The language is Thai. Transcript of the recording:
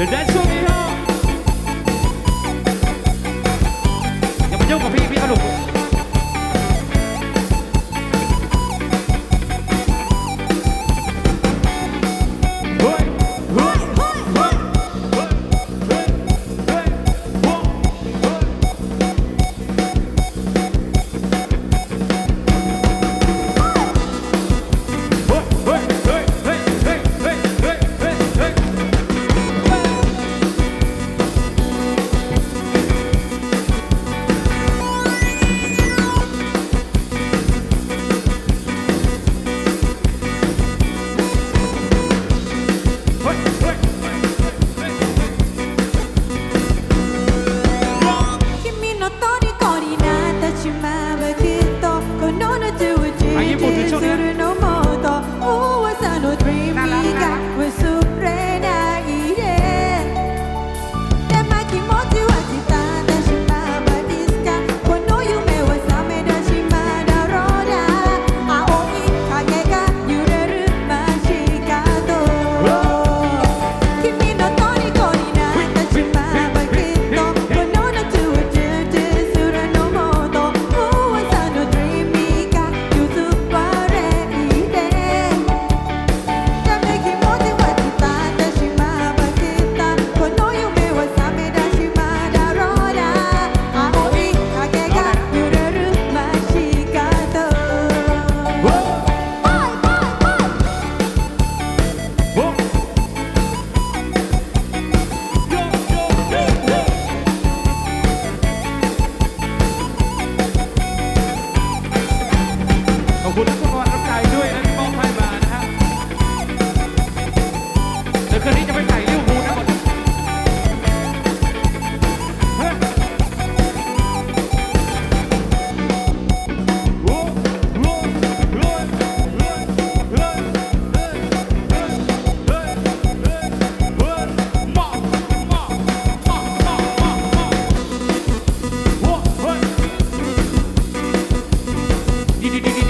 The Dance with me, huh? Yung mga pinipi. อบคุณทุกกำลังใจด้วยนะพี่ป้องให้มานะฮะเดี๋ยวคืนนี้จะไปใส่ริ้วหูนะผมดีดีดี